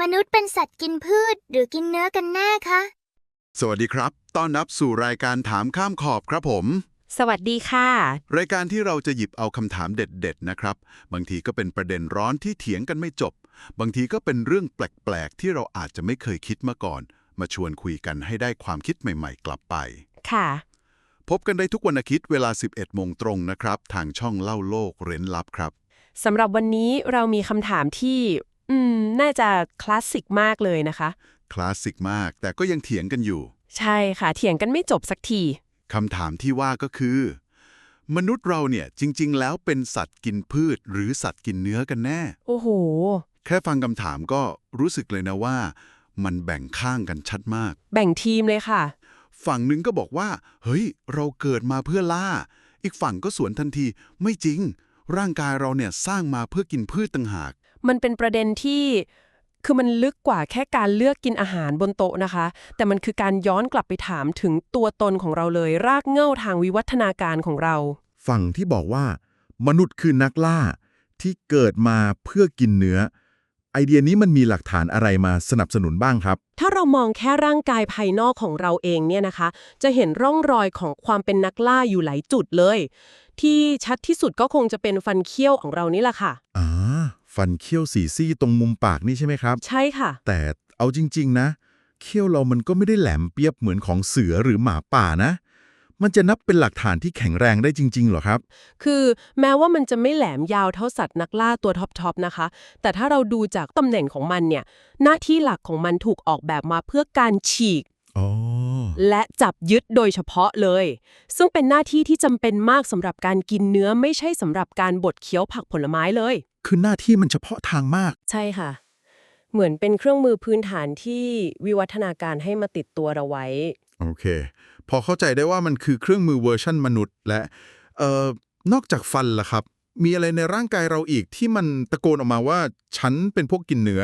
มนุษย์เป็นสัตว์กินพืชหรือกินเนื้อกันแน่คะ สวัสดีครับ ต้อนรับสู่รายการถามข้ามขอบครับผม สวัสดีค่ะ รายการที่เราจะหยิบเอาคำถามเด็ด ๆ นะครับ บางทีก็เป็นประเด็นร้อนที่เถียงกันไม่จบ บางทีก็เป็นเรื่องแปลก ๆ ที่เราอาจจะไม่เคยคิดมาก่อน มาชวนคุยกันให้ได้ความคิดใหม่ ๆ กลับไป ค่ะ พบกันได้ทุกวันอาทิตย์เวลา 11 โมงตรงนะครับ ทางช่องเล่าโลกเร้นลับครับ สำหรับวันนี้เรามีคำถามที่ อืม น่าจะคลาสสิกมากเลยนะคะ คลาสสิกมาก แต่ก็ยังเถียงกันอยู่ ใช่ค่ะ เถียงกันไม่จบสักที คำถามที่ว่าก็คือ มนุษย์เราเนี่ยจริง ๆ แล้วเป็นสัตว์กินพืช หรือสัตว์กินเนื้อกันแน่ โอ้โห แค่ฟังคำถามก็รู้สึกเลยนะว่า มันแบ่งข้างกันชัดมาก แบ่งทีมเลยค่ะ ฝั่งหนึ่งก็บอกว่า เฮ้ย เราเกิดมาเพื่อล่า อีกฝั่งก็สวนทันที ไม่จริง ร่างกายเราเนี่ยสร้างมาเพื่อกินพืชต่างหาก มันเป็นประเด็นที่คือมันลึกกว่าแค่การเลือกกินอาหารบนโต๊ะนะคะ แต่มันคือการย้อนกลับไปถามถึงตัวตนของเราเลย รากเหง้าทางวิวัฒนาการของเรา ฝั่งที่บอกว่า มนุษย์คือนักล่า ที่เกิดมาเพื่อกินเนื้อ ไอเดียนี้มันมีหลักฐานอะไรมาสนับสนุนบ้างครับ ถ้าเรามองแค่ร่างกายภายนอกของเราเองเนี่ยนะคะ จะเห็นร่องรอยของความเป็นนักล่าอยู่หลายจุดเลย ที่ชัดที่สุดก็คงจะเป็นฟันเคี้ยวของเรานี่แหละค่ะอ่า ฟันเขี้ยวสีซี่ตรงมุมปากนี่ใช่ไหมครับ ใช่ค่ะ แต่เอาจริง ๆ นะเขี้ยวเรามันก็ไม่ได้แหลมเปียบเหมือนของเสือหรือหมาป่านะ มันจะนับเป็นหลักฐานที่แข็งแรงได้จริงๆเหรอครับ คือแม้ว่ามันจะไม่แหลมยาวเท่าสัตว์นักล่าตัวท็อปๆนะคะ แต่ถ้าเราดูจากตำแหน่งของมันเนี่ย หน้าที่หลักของมันถูกออกแบบมาเพื่อการฉีกอ๋อและจับยึดโดยเฉพาะเลย ซึ่งเป็นหน้าที่ที่จำเป็นมากสำหรับการกินเนื้อไม่ใช่สำหรับการบดเคี้ยวผักผลไม้เลย คือหน้าที่มันเฉพาะทางมาก ใช่ค่ะ เหมือนเป็นเครื่องมือพื้นฐานที่วิวัฒนาการให้มาติดตัวเราไว้ โอเค พอเข้าใจได้ว่ามันคือเครื่องมือเวอร์ชั่นมนุษย์ และเอ่อนอกจากฟันล่ะครับ มีอะไรในร่างกายเราอีกที่มันตะโกนออกมาว่าฉันเป็นพวกกินเนื้อ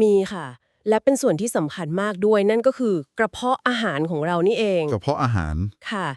มีค่ะ และเป็นส่วนที่สำคัญมากด้วย นั่นก็คือกระเพาะอาหารของเรานี่เองกระเพาะอาหารค่ะ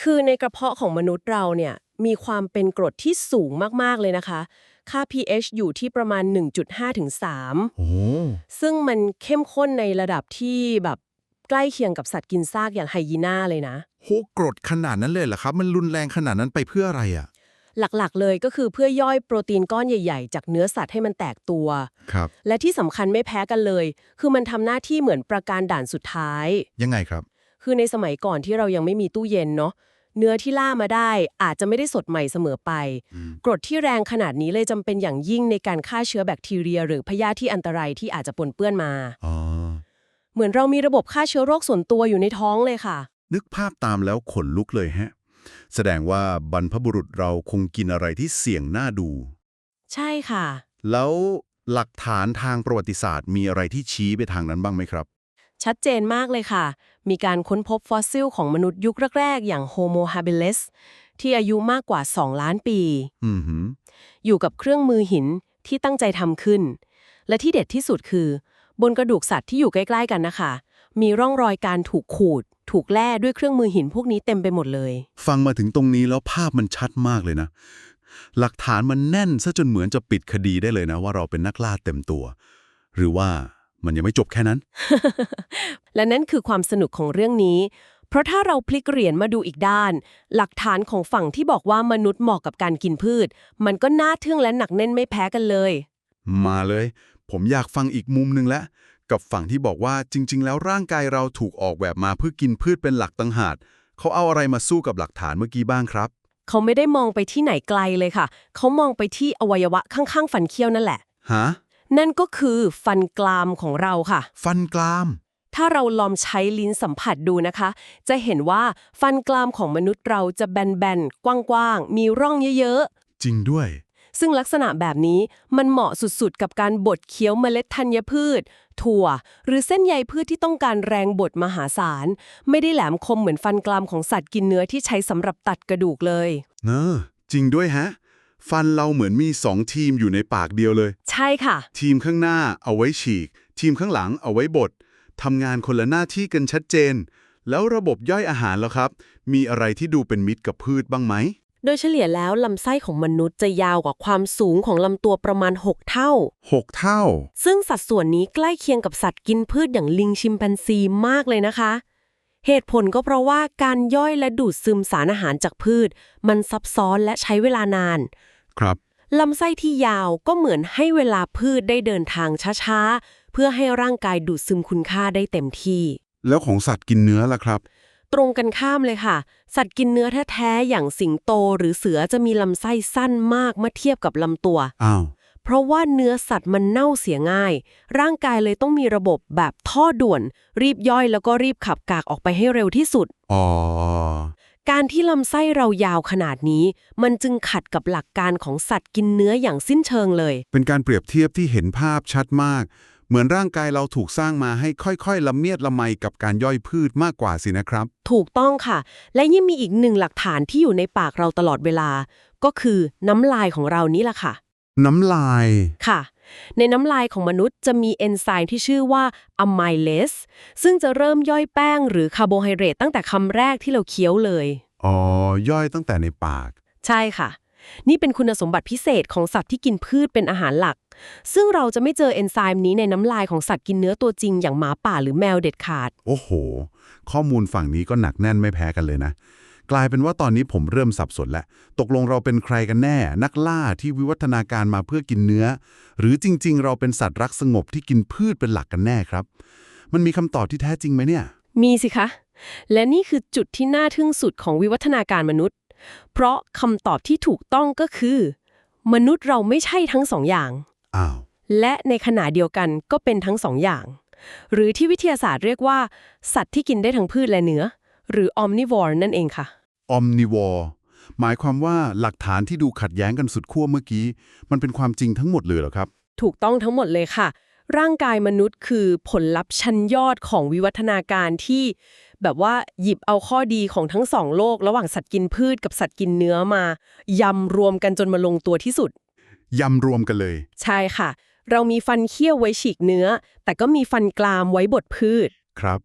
คือในกระเพาะของมนุษย์เราเนี่ยมีความเป็นกรดที่สูงมากๆเลยนะคะ ค่า pH อยู่ที่ประมาณ 1.5 ถึง3โอ้ซึ่งมันเข้มข้นในระดับที่แบบใกล้เคียงกับสัตว์กินซากอย่างไฮยีน่าเลยนะโหกรดขนาดนั้นเลยเหรอครับ มันรุนแรงขนาดนั้นไปเพื่ออะไรอะ หลักๆเลยก็คือเพื่อย่อยโปรตีนก้อนใหญ่ๆ จากเนื้อสัตว์ให้มันแตกตัว ครับ และที่สำคัญไม่แพ้กันเลย คือมันทำหน้าที่เหมือนประการด่านสุดท้าย ยังไงครับ คือในสมัยก่อนที่เรายังไม่มีตู้เย็นเนาะ เนื้อที่ล่ามาได้อาจจะไม่ได้สดใหม่เสมอไป กรดที่แรงขนาดนี้เลยจำเป็นอย่างยิ่งในการฆ่าเชื้อแบคทีเรีย หรือพยาธิที่อันตรายที่อาจจะปนเปื้อนมาอ๋อเหมือนเรามีระบบฆ่าเชื้อโรคส่วนตัวอยู่ในท้องเลยค่ะ นึกภาพตามแล้วขนลุกเลยฮะ แสดงว่าบรรพบุรุษเราคงกินอะไรที่เสี่ยงน่าดู ใช่ค่ะ แล้วหลักฐานทางประวัติศาสตร์มีอะไรที่ชี้ไปทางนั้นบ้างไหมครับ ชัดเจนมากเลยค่ะ มีการค้นพบฟอสซิลของมนุษย์ยุคแรก ๆ อย่าง Homo habilis ที่อายุมากกว่า 2 ล้านปีอืมหืมอยู่กับเครื่องมือหินที่ตั้งใจทำขึ้น และที่เด็ดที่สุดคือ บนกระดูกสัตว์ที่อยู่ใกล้ ๆ กันนะคะ มีร่องรอยการถูกขูด ถูกแล่ด้วยเครื่องมือหินพวกนี้เต็มไปหมดเลย ฟังมาถึงตรงนี้แล้วภาพมันชัดมากเลยนะ หลักฐานมันแน่นซะจนเหมือนจะปิดคดีได้เลยนะ ว่าเราเป็นนักล่าเต็มตัว หรือว่า มันยังไม่จบแค่นั้น และนั่นคือความสนุกของเรื่องนี้ เพราะถ้าเราพลิกเหรียญมาดูอีกด้าน หลักฐานของฝั่งที่บอกว่ามนุษย์เหมาะกับการกินพืช มันก็น่าทึ่งและหนักแน่นไม่แพ้กันเลย มาเลย ผมอยากฟังอีกมุมหนึ่งแล้วกับฝั่งที่บอกว่าจริง ๆ แล้วร่างกายเราถูกออกแบบมาเพื่อกินพืชเป็นหลักตั้งหากเขาเอาอะไรมาสู้กับหลักฐานเมื่อกี้บ้างครับ เขาไม่ได้มองไปที่ไหนไกลเลยค่ะ เขามองไปที่อวัยวะข้างๆ ฟันเคี้ยวนั่นแหละฮะ นั่นก็คือฟันกรามของเราค่ะ ฟันกราม ถ้าเราลองใช้ลิ้นสัมผัสดูนะคะ จะเห็นว่าฟันกรามของมนุษย์เราจะแบนๆ กว้างๆ มีร่องเยอะจริงด้วยๆซึ่งลักษณะแบบนี้มันเหมาะสุดๆ กับการบดเคี้ยวเมล็ดธัญพืช ถั่ว หรือเส้นใยพืชที่ต้องการแรงบดมหาศาล ไม่ได้แหลมคมเหมือนฟันกรามของสัตว์กินเนื้อที่ใช้สำหรับตัดกระดูกเลย เนอะจริงด้วยฮะ ฟันเราเหมือนมีสองทีมอยู่ในปากเดียวเลย ใช่ค่ะ ทีมข้างหน้าเอาไว้ฉีก ทีมข้างหลังเอาไว้บดทำงานคนละหน้าที่กันชัดเจน แล้วระบบย่อยอาหารแล้วครับ มีอะไรที่ดูเป็นมิตรกับพืชบ้างไหม โดยเฉลี่ยแล้วลำไส้ของมนุษย์จะยาวกว่าความสูงของลำตัวประมาณ 6 เท่า 6 เท่า ซึ่งสัดส่วนนี้ใกล้เคียงกับสัตว์กินพืชอย่างลิงชิมแปนซีมากเลยนะคะเหตุผลก็เพราะว่าการย่อยและดูดซึมสารอาหารจากพืช มันซับซ้อนและใช้เวลานาน ครับลำไส้ที่ยาวก็เหมือนให้เวลาพืชได้เดินทางช้าๆ เพื่อให้ร่างกายดูดซึมคุณค่าได้เต็มที่ แล้วของสัตว์กินเนื้อล่ะครับ ตรงกันข้ามเลยค่ะ สัตว์กินเนื้อแท้ๆอย่างสิงโตหรือเสือจะมีลำไส้สั้นมากเมื่อเทียบกับลำตัวอ้าวเพราะว่าเนื้อสัตว์มันเน่าเสียง่าย ร่างกายเลยต้องมีระบบแบบท่อด่วน รีบย่อยแล้วก็รีบขับกากออกไปให้เร็วที่สุดอ๋อ การที่ลำไส้เรายาวขนาดนี้ มันจึงขัดกับหลักการของสัตว์กินเนื้ออย่างสิ้นเชิงเลย เป็นการเปรียบเทียบที่เห็นภาพชัดมาก เหมือนร่างกายเราถูกสร้างมาให้ค่อยๆละเมียดละไมกับการย่อยพืชมากกว่าสินะครับ ถูกต้องค่ะ และยิ่งมีอีกหนึ่งหลักฐานที่อยู่ในปากเราตลอดเวลา ก็คือน้ำลายของเรานี่แหละค่ะ น้ำลาย ค่ะ ในน้ำลายของมนุษย์จะมีเอนไซม์ที่ชื่อว่าอะไมเลสซึ่งจะเริ่มย่อยแป้งหรือคาร์โบไฮเดรตตั้งแต่คำแรกที่เราเคี้ยวเลย อ๋อย่อยตั้งแต่ในปาก ใช่ค่ะ นี่เป็นคุณสมบัติพิเศษของสัตว์ที่กินพืชเป็นอาหารหลัก ซึ่งเราจะไม่เจอเอนไซม์นี้ในน้ำลายของสัตว์กินเนื้อตัวจริงอย่างหมาป่าหรือแมวเด็ดขาด โอ้โห ข้อมูลฝั่งนี้ก็หนักแน่นไม่แพ้กันเลยนะ กลายเป็นว่าตอนนี้ผมเริ่มสับสนแล้ว ตกลงเราเป็นใครกันแน่ นักล่าที่วิวัฒนาการมาเพื่อกินเนื้อ หรือจริง ๆ เราเป็นสัตว์รักสงบที่กินพืชเป็นหลักกันแน่ครับ มันมีคำตอบที่แท้จริงไหมเนี่ย มีสิคะ และนี่คือจุดที่น่าทึ่งสุดของวิวัฒนาการมนุษย์ เพราะคำตอบที่ถูกต้องก็คือ มนุษย์เราไม่ใช่ทั้งสองอย่างอ้าวและในขณะเดียวกันก็เป็นทั้งสองอย่าง หรือที่วิทยาศาสตร์เรียกว่า สัตว์ที่กินได้ทั้งพืชและเนื้อ หรือ omnivore นั่นเองค่ะ omnivore หมายความว่าหลักฐานที่ดูขัดแย้งกันสุดขั้วเมื่อกี้ มันเป็นความจริงทั้งหมดเลยเหรอครับ ถูกต้องทั้งหมดเลยค่ะ ร่างกายมนุษย์คือผลลัพธ์ชั้นยอดของวิวัฒนาการที่ แบบว่าหยิบเอาข้อดีของทั้งสองโลก ระหว่างสัตว์กินพืชกับสัตว์กินเนื้อมายำรวมกันจนมาลงตัวที่สุด ยำรวมกันเลย ใช่ค่ะ เรามีฟันเคี้ยวไว้ฉีกเนื้อ แต่ก็มีฟันกรามไว้บดพืช ครับ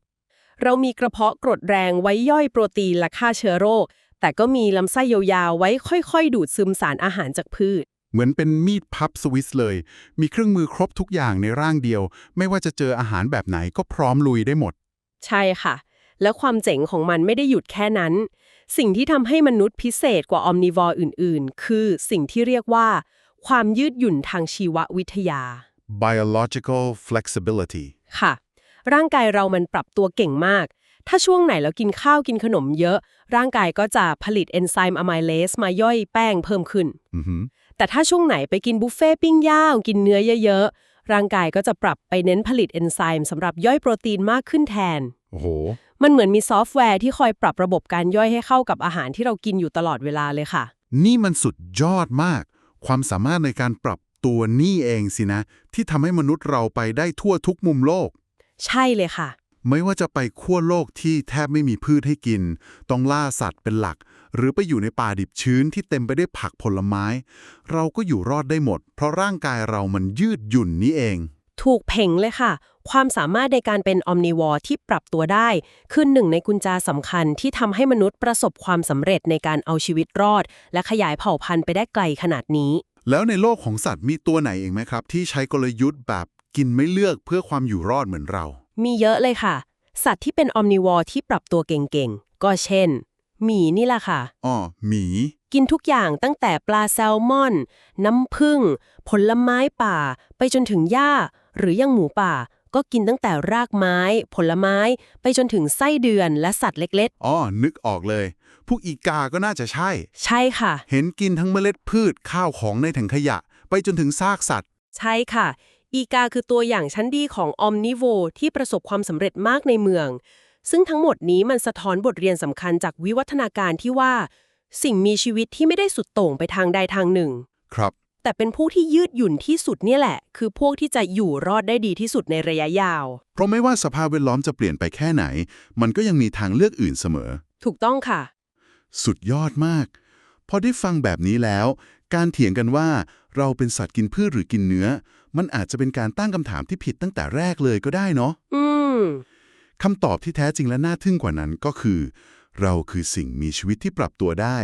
เรามีกระเพาะกรดแรงไว้ย่อยโปรตีนและฆ่าเชื้อโรค แต่ก็มีลำไส้ยาวๆ ไว้ค่อยๆ ดูดซึมสารอาหารจากพืช เหมือนเป็นมีดพับสวิสเลย มีเครื่องมือครบทุกอย่างในร่างเดียว ไม่ว่าจะเจออาหารแบบไหนก็พร้อมลุยได้หมด ใช่ค่ะ และความเจ๋งของมันไม่ได้หยุดแค่นั้น สิ่งที่ทำให้มนุษย์พิเศษกว่าออมนิวอร์อื่น ๆ คือสิ่งที่เรียกว่า ความยืดหยุ่นทางชีววิทยา biological flexibility ค่ะ ร่างกายเรามันปรับตัวเก่งมาก ถ้าช่วงไหนเรากินข้าวกินขนมเยอะ ร่างกายก็จะผลิตเอนไซม์อะไมเลสมาย่อยแป้งเพิ่มขึ้นอือหือแต่ถ้าช่วงไหนไปกินบุฟเฟ่ต์ปิ้งย่างกินเนื้อเยอะๆ ร่างกายก็จะปรับไปเน้นผลิตเอนไซม์สำหรับย่อยโปรตีนมากขึ้นแทน โอ้โห มันเหมือนมีซอฟต์แวร์ที่คอยปรับระบบการย่อยให้เข้ากับอาหารที่เรากินอยู่ตลอดเวลาเลยค่ะ นี่มันสุดยอดมาก ความสามารถในการปรับตัวนี่เองสินะ ที่ทำให้มนุษย์เราไปได้ทั่วทุกมุมโลก ใช่เลยค่ะ ไม่ว่าจะไปขั้วโลกที่แทบไม่มีพืชให้กิน ต้องล่าสัตว์เป็นหลัก หรือไปอยู่ในป่าดิบชื้นที่เต็มไปด้วยผักผลไม้ เราก็อยู่รอดได้หมด เพราะร่างกายเรามันยืดหยุ่นนี่เอง ถูกเพ่งเลยค่ะ ความสามารถในการเป็นออมนิวอร์ที่ปรับตัวได้ คือหนึ่งในกุญแจสำคัญที่ทำให้มนุษย์ประสบความสำเร็จในการเอาชีวิตรอด และขยายเผ่าพันธุ์ไปได้ไกลขนาดนี้ แล้วในโลกของสัตว์มีตัวไหนเองไหมครับ ที่ใช้กลยุทธ์แบบ กินไม่เลือกเพื่อความอยู่รอดเหมือนเรา มีเยอะเลยค่ะ สัตว์ที่เป็นออมนิวอร์ที่ปรับตัวเก่งๆ ก็เช่น หมีนี่แหละค่ะอ้อหมี กินทุกอย่างตั้งแต่ปลาแซลมอน น้ำผึ้ง ผลไม้ป่า ไปจนถึงหญ้า หรืออยังหมูป่า ก็กินตั้งแต่รากไม้ ผลไม้ ไปจนถึงไส้เดือนและสัตว์เล็กอ้อนึกออกเลย พวกอีกาก็น่าจะใช่ ๆ ใช่ค่ะ เห็นกินทั้งเมล็ดพืชข้าวของในถังขยะ ไปจนถึงซากสัตว์ ใช่ค่ะ อีกาคือตัวอย่างชั้นดีของออมนิโวที่ประสบความสำเร็จมากในเมือง ซึ่งทั้งหมดนี้มันสะท้อนบทเรียนสำคัญจากวิวัฒนาการที่ว่า สิ่งมีชีวิตที่ไม่ได้สุดโต่งไปทางใดทางหนึ่ง ครับ แต่เป็นผู้ที่ยืดหยุ่นที่สุดเนี่ยแหละ คือพวกที่จะอยู่รอดได้ดีที่สุดในระยะยาว เพราะไม่ว่าสภาพแวดล้อมจะเปลี่ยนไปแค่ไหน มันก็ยังมีทางเลือกอื่นเสมอ ถูกต้องค่ะ สุดยอดมาก พอได้ฟังแบบนี้แล้ว การเถียงกันว่าเราเป็นสัตว์กินพืชหรือกินเนื้อ มันอาจจะเป็นการตั้งคำถามที่ผิดตั้งแต่แรกเลยก็ได้เนาะอืมคำตอบที่แท้จริงและน่าทึ่งกว่านั้นก็คือ เราคือสิ่งมีชีวิตที่ปรับตัวได้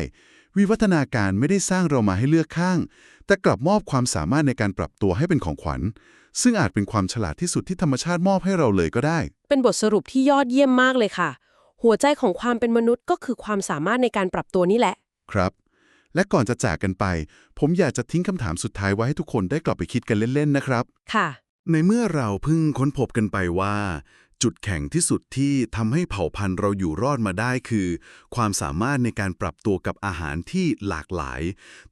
วิวัฒนาการไม่ได้สร้างเรามาให้เลือกข้าง แต่กลับมอบความสามารถในการปรับตัวให้เป็นของขวัญ ซึ่งอาจเป็นความฉลาดที่สุดที่ธรรมชาติมอบให้เราเลยก็ได้ เป็นบทสรุปที่ยอดเยี่ยมมากเลยค่ะ หัวใจของความเป็นมนุษย์ก็คือความสามารถในการปรับตัวนี่แหละ ครับ และก่อนจะจากกันไป ผมอยากจะทิ้งคำถามสุดท้ายไว้ให้ทุกคนได้กลับไปคิดกันเล่นๆนะครับ ค่ะ ในเมื่อเราเพิ่งค้นพบกันไปว่า จุดแข็งที่สุดที่ทำให้เผ่าพันธุ์เราอยู่รอดมาได้คือ ความสามารถในการปรับตัวกับอาหารที่หลากหลาย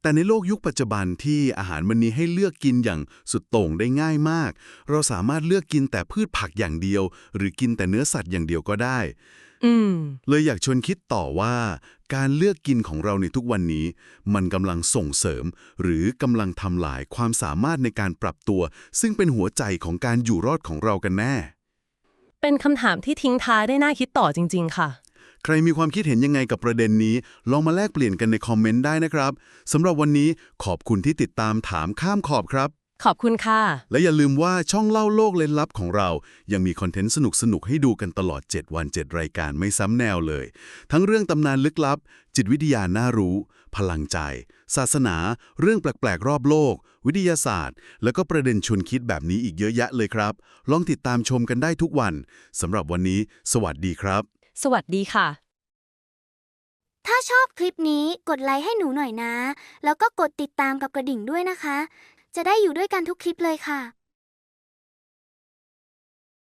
แต่ในโลกยุคปัจจุบันที่อาหารมันนี้ให้เลือกกินอย่างสุดโต่งได้ง่ายมาก เราสามารถเลือกกินแต่พืชผักอย่างเดียว หรือกินแต่เนื้อสัตว์อย่างเดียวก็ได้ อืม เลยอยากชวนคิดต่อว่า การเลือกกินของเราในทุกวันนี้ มันกำลังส่งเสริม หรือกำลังทำลายความสามารถในการปรับตัว ซึ่งเป็นหัวใจของการอยู่รอดของเรากันแน่ เป็นคำถามที่ทิ้งท้ายได้น่าคิดต่อจริง ๆ ค่ะ ใครมีความคิดเห็นยังไงกับประเด็นนี้ ลองมาแลกเปลี่ยนกันในคอมเมนต์ได้นะครับสำหรับวันนี้ขอบคุณที่ติดตามถามข้ามขอบครับ ขอบคุณค่ะ และอย่าลืมว่าช่องเล่าโลกเล่นลับของเรา ยังมีคอนเทนต์สนุกๆ ให้ดูกันตลอด 7 วัน 7 รายการไม่ซ้ำแนวเลย ทั้งเรื่องตำนานลึกลับ จิตวิทยาน่ารู้ พลังใจ ศาสนา เรื่องแปลกๆ รอบโลก วิทยาศาสตร์ แล้วก็ประเด็นชวนคิดแบบนี้อีกเยอะแยะเลยครับ ลองติดตามชมกันได้ทุกวันสำหรับวันนี้ สวัสดีครับ สวัสดีค่ะ ถ้าชอบคลิปนี้กดไลค์ให้หนูหน่อยนะ แล้วก็กดติดตามกับกระดิ่งด้วยนะคะ จะได้อยู่ด้วยกันทุกคลิปเลยค่ะ